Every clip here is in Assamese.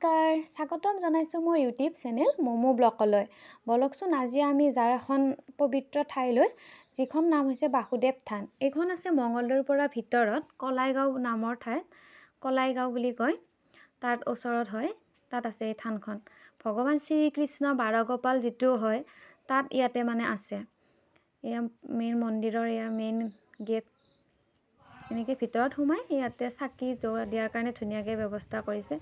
নমস্কাৰ স্বাগতম জনাইছোঁ মোৰ ইউটিউব চেনেল ম'ম' ব্লগলৈ ব'লকচোন আজি আমি যাওঁ এখন পবিত্ৰ ঠাইলৈ যিখন নাম হৈছে বাসুদেৱ থান। এইখন আছে মঙলদৈৰ পৰা ভিতৰত কলাইগাঁও নামৰ ঠাইত কলাইগাঁও বুলি কয় তাত ওচৰত হয় তাত আছে এই থানখন। ভগৱান শ্ৰীকৃষ্ণ বাৰগোপাল যিটো হয় তাত ইয়াতে মানে আছে। এয়া মেইন মন্দিৰৰ এয়া মেইন গেট এনেকৈ ভিতৰত সোমাই ইয়াতে চাকি দিয়াৰ কাৰণে ধুনীয়াকৈ ব্যৱস্থা কৰিছে।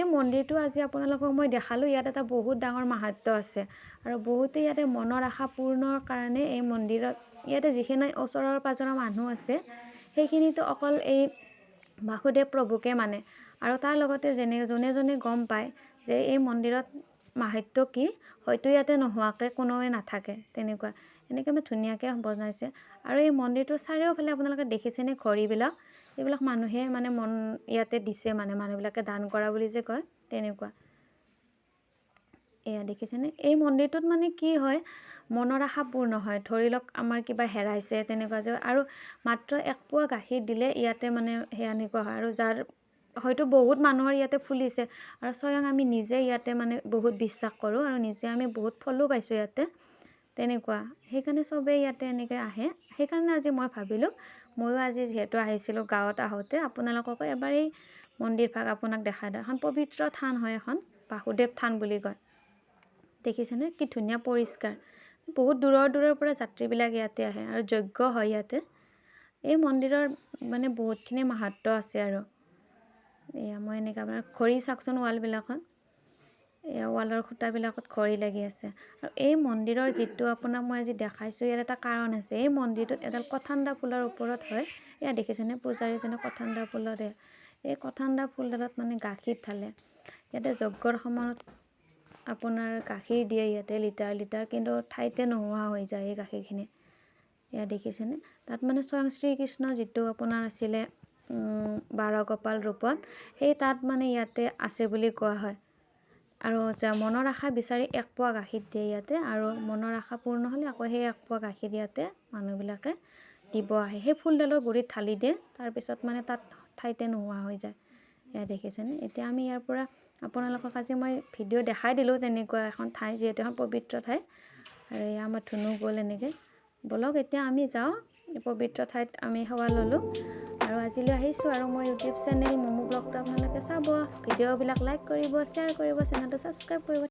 এই মন্দিৰটো আজি আপোনালোকক মই দেখালোঁ ইয়াত এটা বহুত ডাঙৰ মাহাত্য আছে আৰু বহুতে ইয়াতে মনৰ আশা পূৰ্ণৰ কাৰণে এই মন্দিৰত ইয়াতে যিখিনি ওচৰৰ পাঁজৰৰ মানুহ আছে সেইখিনিতো অকল এই বাসুদেৱ প্ৰভুকে মানে। আৰু তাৰ লগতে যেনে যোনে যোনে গম পায় যে এই মন্দিৰত মাহাত্য কি হয়তো ইয়াতে নোহোৱাকৈ কোনোৱে নাথাকে তেনেকুৱা। এনেকৈ মানে ধুনীয়াকৈ বনাইছে। আৰু এই মন্দিৰটোৰ চাৰিওফালে আপোনালোকে দেখিছেনে ঘড়ীবিলাক এইবিলাক মানুহে মানে মন ইয়াতে দিছে মানে মানুহবিলাকে দান কৰা বুলি যে কয় তেনেকুৱা। এয়া দেখিছেনে? এই মন্দিৰটোত মানে কি হয় মনৰ আশা পূৰ্ণ হয়। ধৰি লওক আমাৰ কিবা হেৰাইছে তেনেকুৱা যে আৰু মাত্ৰ এক পোৱা গাখীৰ দিলে ইয়াতে মানে সেয়া এনেকুৱা হয়। আৰু যাৰ হয়তো বহুত মানুহৰ ইয়াতে ফুলিছে। আৰু স্বয়ং আমি নিজে ইয়াতে মানে বহুত বিশ্বাস কৰোঁ আৰু নিজে আমি বহুত ফলো পাইছোঁ ইয়াতে। তেনেকুৱা। সেইকাৰণে চবেই ইয়াতে এনেকৈ আহে। সেইকাৰণে আজি মই ভাবিলোঁ ময়ো আজি যিহেতু আহিছিলোঁ গাঁৱত আহোঁতে আপোনালোককো এবাৰ এই মন্দিৰভাগ আপোনাক দেখাই দিওঁ। এখন পবিত্ৰ থান হয় এখন বাসুদেৱ থান বুলি কয়। দেখিছেনে? কি ধুনীয়া পৰিষ্কাৰ। বহুত দূৰৰ দূৰৰ পৰা যাত্ৰীবিলাক ইয়াতে আহে আৰু যজ্ঞ হয় ইয়াতে। এই মন্দিৰৰ মানে বহুতখিনি মাহাত্য আছে আৰু। এয়া মই এনেকৈ আপোনাৰ ঘড়ী চাওকচোন ৱালবিলাকত। ৱালৰ খুঁটাবিলাকত ঘড়ী লাগি আছে। আৰু এই মন্দিৰৰ যিটো আপোনাক মই আজি দেখাইছোঁ ইয়াৰ এটা কাৰণ আছে। এই মন্দিৰটোত এডাল কথান্দা ফুলৰ ওপৰত হয়। এয়া দেখিছেনে? পূজাৰীজনে কথান্দা ফুলৰে এই কথান্দা ফুলডালত মানে গাখীৰ ঢালে। ইয়াতে যজ্ঞৰ সময়ত আপোনাৰ গাখীৰ দিয়ে ইয়াতে লিটাৰ লিটাৰ কিন্তু ঠাইতে নোহোৱা হৈ যায় এই গাখীৰখিনি। এয়া দেখিছেনে? তাত মানে স্বয়ং শ্ৰীকৃষ্ণৰ যিটো আপোনাৰ আছিলে বাৰগোপাল ৰূপত সেই তাত মানে ইয়াতে আছে বুলি কোৱা হয়। আৰু যা মনৰ আশা বিচাৰি এক পোৱা গাখীৰ দিয়ে ইয়াতে আৰু মনৰ আশা পূৰ্ণ হ'লে আকৌ সেই এক পোৱা গাখীৰ ইয়াতে মানুহবিলাকে দিব আহে। সেই ফুলডালৰ গুৰিত ঢালি দিয়ে তাৰপিছত মানে তাত ঠাইতে নোহোৱা হৈ যায়। এয়া দেখিছেনে? এতিয়া আমি ইয়াৰ পৰা আপোনালোকক আজি মই ভিডিঅ' দেখাই দিলোঁ তেনেকুৱা এখন ঠাই যিহেতু এখন পবিত্ৰ ঠাই। আৰু এয়া আমাৰ ধুনু গ'ল এনেকৈ। ব'লক এতিয়া আমি যাওঁ। পবিত্ৰ ঠাইত আমি সেৱা ল'লোঁ। আৰু আজিলৈ আহিছোঁ আৰু মোৰ ইউটিউব চেনেল মমো ব্লগটো আপোনালোকে চাব। ভিডিঅ'বিলাক লাইক কৰিব শ্বেয়াৰ কৰিব চেনেলটো ছাবস্ক্ৰাইব কৰিব।